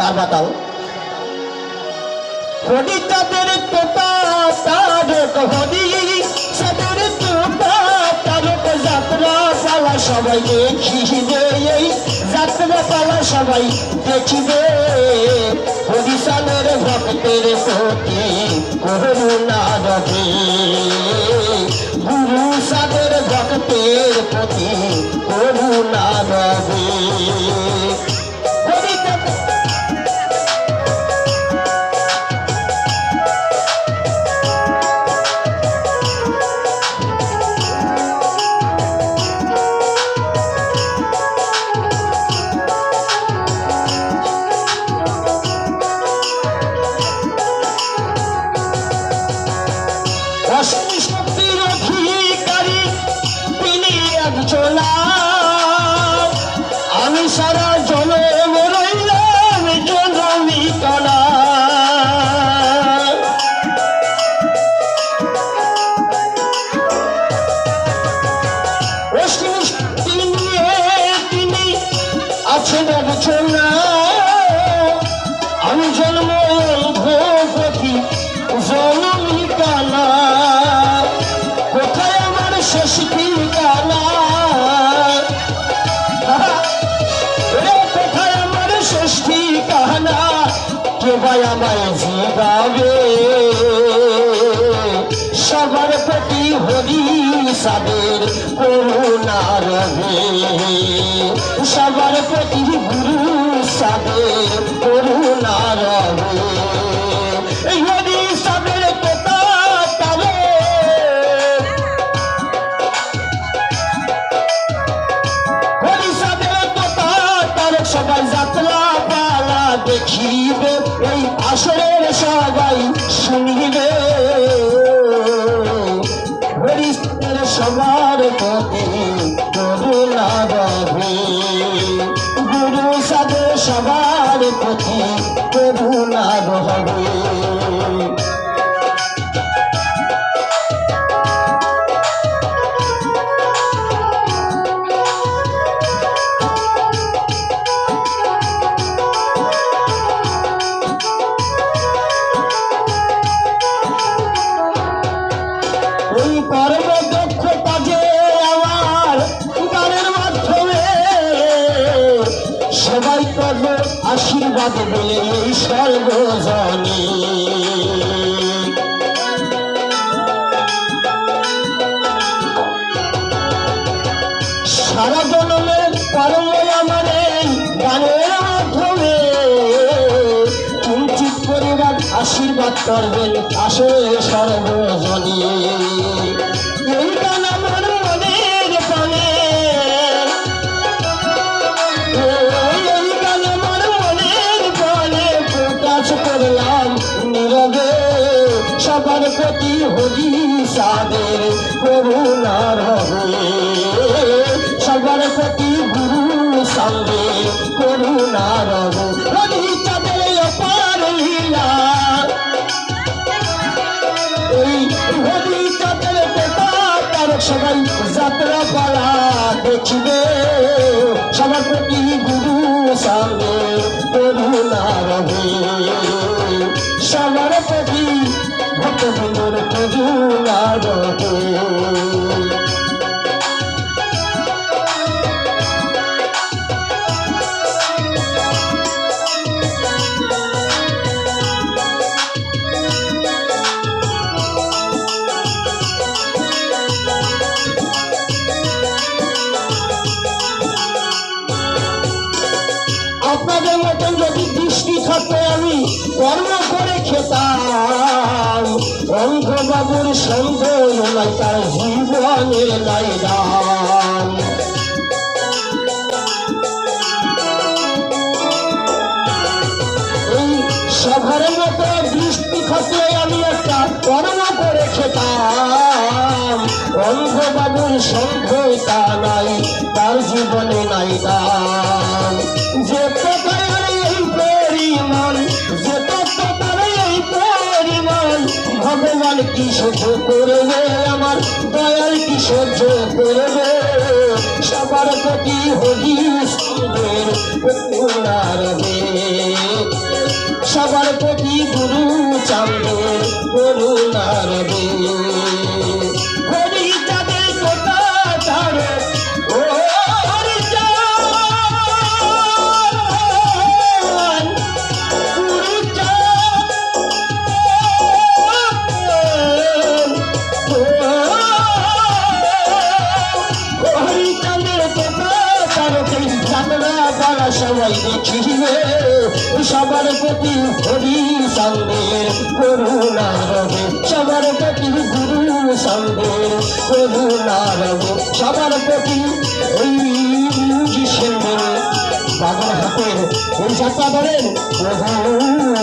কার হরি যাত্রা পালা সবাই দেখিবে, এই যাত্রা পালা সবাই দেখিবে। হরিশালের ভক্তের প্রতি করুণা রবে গুরু সাদের আছেন একজনা সাদের করুণা রবে সবার প্রতি গুরু সাদের করুণা রবে এই হরি সাদের কথা তারে হরিষাদের কথা তার সবাই যাত্রা পালা দেখিবে। এই আসরের সবাই শুনিবে। সাদের সবার পথে করুণা রবে আশীর্বাদ বলে এই সর্বজনী সারা জনমের কর্ম আমার গানের মাধ্যমে। কিঞ্চিত পরিবার আশীর্বাদ করবেন আসে সর্বজনী এই আমার প্রতি হরি সাদের করুণার হবে সবার প্রতি গুরু সঙ্গে করুণার হবে হরি চাঁদের অপার লীলা। এই হরি চাঁদের সবাই যাত্রা পালা দেখিবে। সবার প্রতি গুরু সঙ্গে করুণা রবে ভক্তবৃন্দর মতন যদি দৃষ্টি থাকতো আমি কর্ম করে খেতাম। সন্দেহ নাই তার নাই সভার মতো বৃষ্টি খসলে আমি একটা কর্ম করে খেতাম। অন্ধবাবুর সঙ্গতা নাই, তার জীবনে নাই দাম আমার দয়াল কি সহ্য করবে সবার প্রতি হদিস সবার প্রতি গুরু চাঁদের করুণার বে সবাই দেখিবে সবার প্রতি হরি সঙ্গের করুণা রবে। সবার প্রতি গুরু সঙ্গের করুণা রবে। সবার প্রতি এই মিউজিশিয়ানদের বাবার হাতের ওই যাত্রা ধরেন প্রভু।